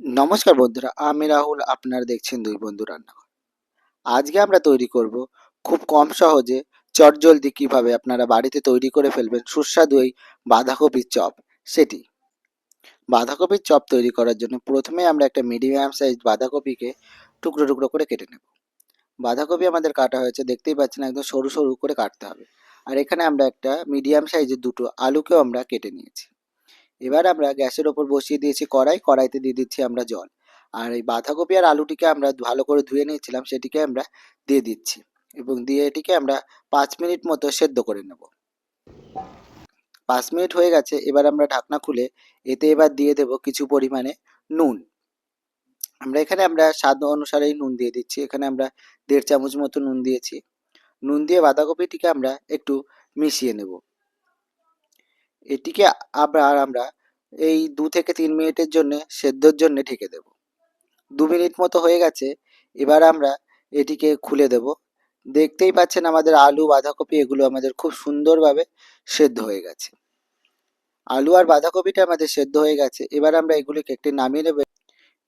নমস্কার বন্ধুরা, আমি রাহুল, আপনারা দেখছেন দুই বন্ধু রান্নাঘর। আজকে আমরা তৈরি করব খুব কম সহজে চটজলদি কীভাবে আপনারা বাড়িতে তৈরি করে ফেলবেন সুস্বাদু এই বাঁধাকপির চপ সেটি। বাঁধাকপির চপ তৈরি করার জন্য প্রথমে আমরা একটা মিডিয়াম সাইজ বাঁধাকপিকে টুকরো টুকরো করে কেটে নেব। বাঁধাকপি আমাদের কাটা হয়েছে, দেখতেই পাচ্ছেন একদম সরু সরু করে কাটতে হবে। আর এখানে আমরা একটা মিডিয়াম সাইজের দুটো আলুকেও আমরা কেটে নিয়েছি। এবার আমরা গ্যাসের ওপর বসিয়ে দিয়েছি কড়াই, কড়াইতে দিয়ে দিচ্ছি আমরা জল। আর এই বাঁধাকপি আর আলুটিকে আমরা ভালো করে ধুয়ে নিয়েছিলাম, সেটিকে আমরা দিয়ে দিচ্ছি এবং দিয়ে এটিকে আমরা পাঁচ মিনিট মতো সেদ্ধ করে নেব। পাঁচ মিনিট হয়ে গেছে, এবার আমরা ঢাকনা খুলে এতে এবার দিয়ে দেব কিছু পরিমাণে নুন। আমরা এখানে আমরা স্বাদ অনুসারেই নুন দিয়ে দিচ্ছি, এখানে আমরা দেড় চামচ মতো নুন দিয়েছি। নুন দিয়ে বাঁধাকপিটিকে আমরা একটু মিশিয়ে নেব। এটিকে আবার আমরা এই দু থেকে তিন মিনিটের জন্য সেদ্ধর জন্য ঢেকে দেব। দু মিনিট মতো হয়ে গেছে, এবার আমরা এটিকে খুলে দেব। দেখতেই পাচ্ছেন আমাদের আলু, বাঁধাকপি এগুলো আমাদের খুব সুন্দরভাবে সেদ্ধ হয়ে গেছে। আলু আর বাঁধাকপিটা আমাদের সেদ্ধ হয়ে গেছে, এবার আমরা এগুলিকে একটি নামিয়ে নেব।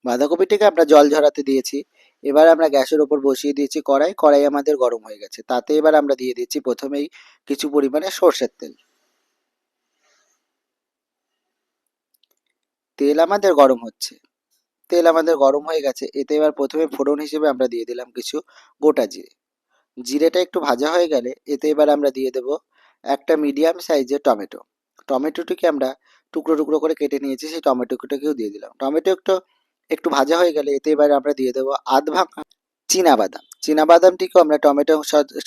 বাঁধাকপিটিকে আমরা জল ঝরাতে দিয়েছি, এবার আমরা গ্যাসের ওপর বসিয়ে দিয়েছি কড়াই কড়াই আমাদের গরম হয়ে গেছে, তাতে এবার আমরা দিয়ে দিচ্ছি প্রথমেই কিছু পরিমাণে সর্ষের তেল। তেল আমাদের গরম হচ্ছে। তেল আমাদের গরম হয়ে গেছে, এতে এবার প্রথমে ফোড়ন হিসেবে আমরা দিয়ে দিলাম কিছু গোটা জিরে। জিরেটা একটু ভাজা হয়ে গেলে এতে এবার আমরা দিয়ে দেব একটা মিডিয়াম সাইজের টমেটো। টমেটোটিকে আমরা টুকরো টুকরো করে কেটে নিয়েছি, সেই টমেটোটাকেও দিয়ে দিলাম। টমেটো একটু একটু ভাজা হয়ে গেলে এতে এবার আমরা দিয়ে দেবো আধ ভাঙা চীনাবাদাম। চীনাবাদামটিকেও আমরা টমেটোর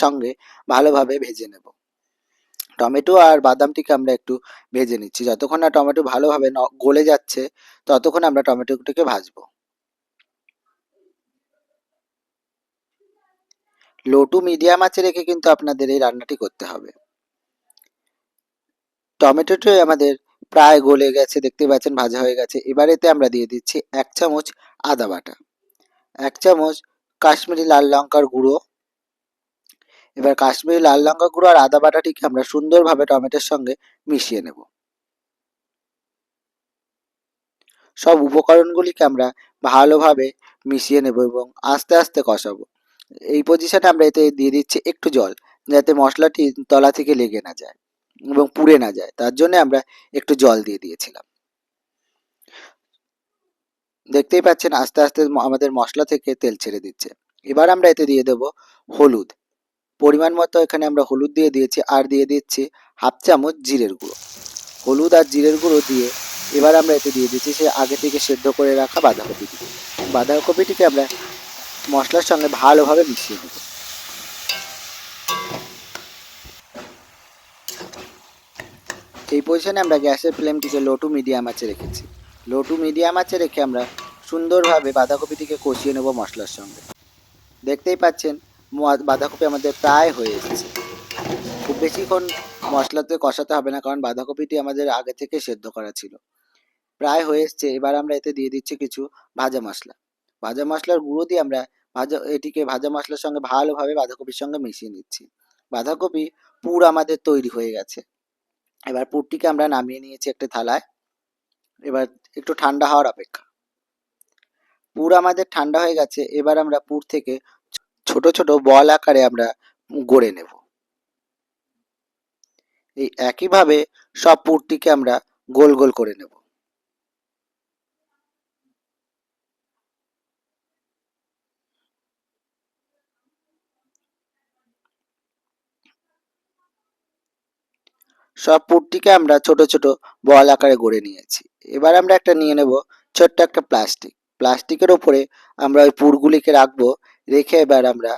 সঙ্গে ভালোভাবে ভেজে নেব। টমেটো আর বাদামটিকে আমরা একটু ভেজে নিচ্ছি। যতক্ষণ না টমেটো ভালোভাবে গলে যাচ্ছে, ততক্ষণ আমরা টমেটোটিকে ভাজবো। লো টু মিডিয়াম আঁচে রেখে কিন্তু আপনাদের এই রান্নাটি করতে হবে। টমেটোটি আমাদের প্রায় গলে গেছে, দেখতে পাচ্ছেন ভাজা হয়ে গেছে। এবার এতে আমরা দিয়ে দিচ্ছি এক চামচ আদা বাটা। এক চামচ কাশ্মীরি লাল লঙ্কার গুঁড়ো। এবার কাশ্মীরি লাল লঙ্কা গুঁড়ো আর আদা বাটাটিকে আমরা সুন্দরভাবে টমেটোর সঙ্গে মিশিয়ে নেব। সব উপকরণগুলিকে আমরা ভালোভাবে মিশিয়ে নেব এবং আস্তে আস্তে কষাবো। এই পজিশনে আমরা এতে দিয়ে দিচ্ছি একটু জল, যাতে মশলাটি তলা থেকে লেগে না যায় এবং পুড়ে না যায়। তার জন্য আমরা একটু জল দিয়ে দিয়েছিলাম। দেখতেই পাচ্ছেন আস্তে আস্তে আমাদের মশলা থেকে তেল ছেড়ে দিচ্ছে। এবার আমরা এতে দিয়ে দেব হলুদ। পরিমাণ মতো এখানে আমরা হলুদ দিয়ে দিয়েছি, আর দিয়ে দিচ্ছি হাফ চামচ জিরের গুঁড়ো। হলুদ আর জিরের গুঁড়ো দিয়ে এবার আমরা এতে দিয়ে দিচ্ছি সে আগে থেকে সেদ্ধ করে রাখা বাঁধাকপিটি বাঁধাকপিটিকে আমরা মশলার সঙ্গে ভালোভাবে মিশিয়ে নেব। এই পজিশনে আমরা গ্যাসের ফ্লেমটিকে লো টু মিডিয়াম আঁচে রেখেছি। লো টু মিডিয়াম আঁচে রেখে আমরা সুন্দরভাবে বাঁধাকপিটিকে কষিয়ে নেব মশলার সঙ্গে। দেখতেই পাচ্ছেন বাঁধাকপি আমাদের প্রায় হয়ে এসেছে। খুব বেশিক্ষণ মশলাতে কষাতে হবে না, কারণ বাঁধাকপিটি আমাদের আগে থেকে সেদ্ধ করা ছিল। প্রায় হয়ে এসছে। এবার আমরা এতে দিয়ে দিচ্ছি কিছু ভাজা মশলা। ভাজা মশলার গুঁড়ো দিয়ে আমরা ভাজা এটিকে ভাজা মশলার সঙ্গে ভালোভাবে বাঁধাকপির সঙ্গে মিশিয়ে নিচ্ছি। বাঁধাকপি পুর আমাদের তৈরি হয়ে গেছে। এবার পুরটিকে আমরা নামিয়ে নিয়েছি একটা থালায়। এবার একটু ঠান্ডা হওয়ার অপেক্ষা। পুর আমাদের ঠান্ডা হয়ে গেছে। এবার আমরা পুর থেকে ছোট ছোট বল আকারে আমরা গড়ে নেব। এই একইভাবে সব পুরটিকে আমরা গোল গোল করে নেব। সব পুরটিকে আমরা ছোট ছোট বল আকারে গড়ে নিয়েছি। এবার আমরা একটা নিয়ে নেব ছোট্ট একটা প্লাস্টিক। প্লাস্টিকের ওপরে আমরা ওই পুরগুলিকে রাখব রেখে এবার আমরা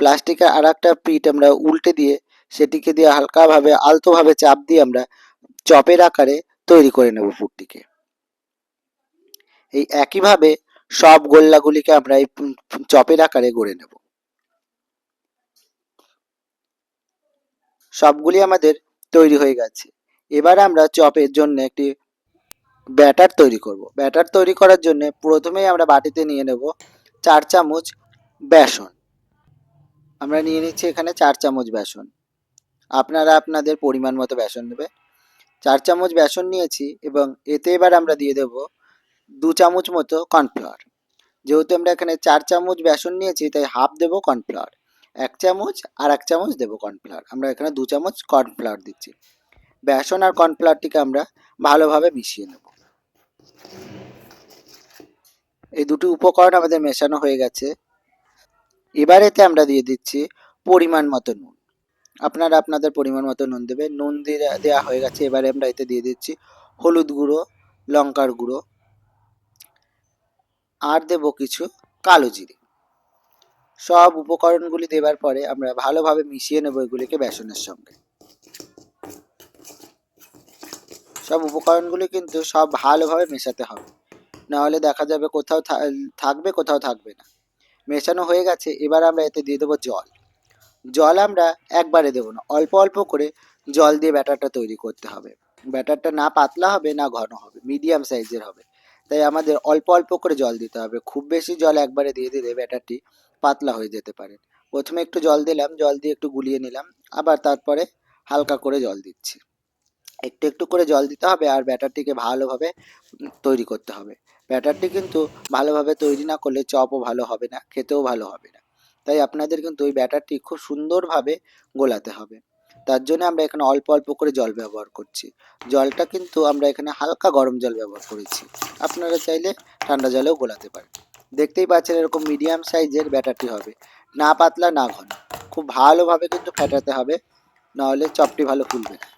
প্লাস্টিকের আর একটা পিঠ আমরা উল্টে দিয়ে সেটিকে দিয়ে হালকাভাবে, আলতোভাবে চাপ দিয়ে আমরা চপের আকারে তৈরি করে নেব পুরটিকে এই একইভাবে সব গোল্লাগুলিকে আমরা এই চপের আকারে গড়ে নেব। সবগুলি আমাদের তৈরি হয়ে গেছে। এবার আমরা চপের জন্য একটি ব্যাটার তৈরি করব। ব্যাটার তৈরি করার জন্য প্রথমেই আমরা বাটিতে নিয়ে নেব চার চামচ বেসন। আমরা নিয়ে নিচ্ছি এখানে চার চামচ বেসন। আপনারা আপনাদের পরিমাণ মতো বেসন নেবে। চার চামচ বেসন নিয়েছি এবং এতে এবার আমরা দিয়ে দেব দু চামচ মতো কর্নফ্লাওয়ার। যেহেতু আমরা এখানে চার চামচ বেসন নিয়েছি, তাই হাফ দেবো কর্নফ্লাওয়ার, এক চামচ আর এক চামচ দেবো কর্নফ্লাওয়ার। আমরা এখানে দু চামচ কর্নফ্লাওয়ার দিচ্ছি। বেসন আর কর্নফ্লাওয়ারটিকে আমরা ভালোভাবে মিশিয়ে নেব। এই দুটি উপকরণ আমাদের মেশানো হয়ে গেছে। এবার এতে আমরা দিয়ে দিচ্ছি পরিমাণ মতো নুন। আপনারা আপনাদের পরিমাণ মতো নুন দেবেন। নুন দিয়ে দেওয়া হয়ে গেছে। এবারে আমরা এতে দিয়ে দিচ্ছি হলুদ গুঁড়ো, লঙ্কার গুঁড়ো, আর দেব কিছু কালো জিরে। সব উপকরণগুলি দেওয়ার পরে আমরা ভালোভাবে মিশিয়ে নেব এগুলিকে বেসনের সঙ্গে। সব উপকরণগুলি কিন্তু সব ভালোভাবে মেশাতে হবে। নাহলে দেখা যাবে কোথাও থাকবে কোথাও থাকবে না। মেশানো হয়ে গেছে, এবার আমরা এতে দিয়ে দেবো জল। জল আমরা একবারে দেবো না, অল্প অল্প করে জল দিয়ে ব্যাটারটা তৈরি করতে হবে। ব্যাটারটা না পাতলা হবে, না ঘন হবে, মিডিয়াম সাইজের হবে। তাই আমাদের অল্প অল্প করে জল দিতে হবে, খুব বেশি জল একবারে দিয়ে দিলে ব্যাটারটি পাতলা হয়ে যেতে পারে। প্রথমে একটু জল দিলাম, জল দিয়ে একটু গুলিয়ে নিলাম, আবার তারপরে হালকা করে জল দিচ্ছি। একটু একটু করে জল দিতে হবে আর ব্যাটারটিকে ভালোভাবে তৈরি করতে হবে। ব্যাটারটি কিন্তু ভালোভাবে তৈরি না করলে চপও ভালো হবে না, খেতেও ভালো হবে না। তাই আপনাদের কিন্তু ওই ব্যাটারটি খুব সুন্দরভাবে গোলাতে হবে। তার জন্য আমরা এখানে অল্প অল্প করে জল ব্যবহার করছি। জলটা কিন্তু আমরা এখানে হালকা গরম জল ব্যবহার করেছি। আপনারা চাইলে ঠান্ডা জলেও গোলাতে পারেন। দেখতেই পাচ্ছেন এরকম মিডিয়াম সাইজের ব্যাটারটি হবে। না পাতলা, না ঘন। খুব ভালোভাবে কিন্তু ফেটাতে হবে, নাহলে চপটি ভালো ফুলবে না।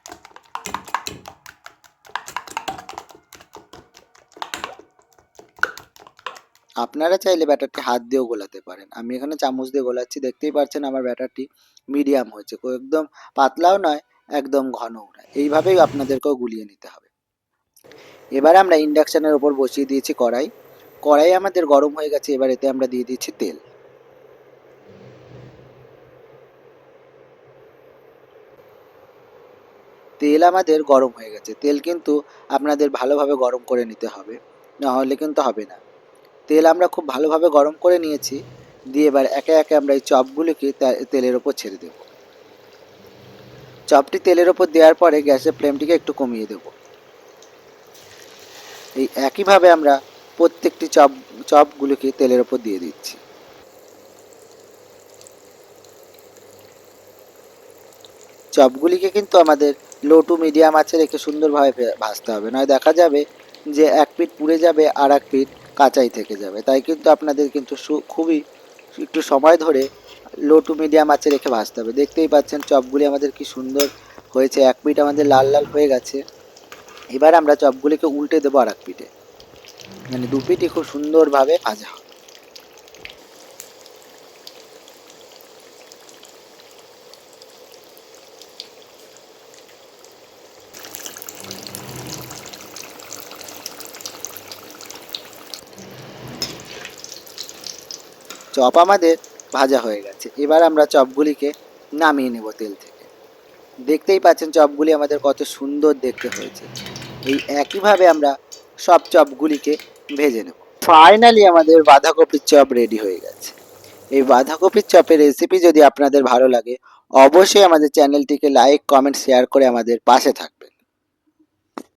আপনারা চাইলে ব্যাটারটি হাত দিয়েও গোলাতে পারেন। আমি এখানে চামচ দিয়ে গোলাচ্ছি, দেখতেই পাচ্ছেন আমার ব্যাটারটি মিডিয়াম হয়েছে একদম পাতলাও নয়, একদম ঘনও নয়। এইভাবেই আপনাদেরকেও গুলিয়ে নিতে হবে। এবার আমরা ইন্ডাকশানের ওপর বসিয়ে দিয়েছি কড়াই। কড়াই আমাদের গরম হয়ে গেছে, এবার এতে আমরা দিয়ে দিচ্ছি তেল। তেল আমাদের গরম হয়ে গেছে। তেল কিন্তু আপনাদের ভালোভাবে গরম করে নিতে হবে নাহলে কিন্তু হবে না। তেল আমরা খুব ভালোভাবে গরম করে নিয়েছি, দিয়ে এবার একে একে আমরা এই চপগুলিকে তেলের ওপর ছেড়ে দেব। চপটি তেলের ওপর দেওয়ার পরে গ্যাসের ফ্লেমটিকে একটু কমিয়ে দেব। এই একইভাবে আমরা প্রত্যেকটি চপ, চপগুলিকে তেলের ওপর দিয়ে দিচ্ছি। চপগুলিকে কিন্তু আমাদের লো টু মিডিয়াম আছে রেখে সুন্দরভাবে ভাজতে হবে। নয় দেখা যাবে যে এক পিঠ পুড়ে যাবে আর এক পিঠ কাঁচাই থেকে যাবে। তাই কিন্তু আপনাদের কিন্তু খুবই একটু সময় ধরে লো টু মিডিয়াম আছে রেখে ভাজতে হবে। দেখতেই পাচ্ছেন চপগুলি আমাদের কি সুন্দর হয়েছে। এক পিঠ আমাদের লাল লাল হয়ে গেছে। এবার আমরা চপগুলিকে উল্টে দেবো আর এক পিঠে। মানে দু পিঠই খুব সুন্দরভাবে ভাজা চপ আমাদের ভাজা হয়ে গেছে। এবার আমরা চপগুলিকে নামিয়ে নেব তেল থেকে। দেখতেই পাচ্ছেন চপগুলি আমাদের কত সুন্দর দেখতে হয়েছে। এই একইভাবে আমরা সব চপগুলিকে ভেজে নেব। ফাইনালি আমাদের বাঁধাকপির চপ রেডি হয়ে গেছে। এই বাঁধাকপির চপের রেসিপি যদি আপনাদের ভালো লাগে, অবশ্যই আমাদের চ্যানেলটিকে লাইক কমেন্ট শেয়ার করে আমাদের পাশে থাকবেন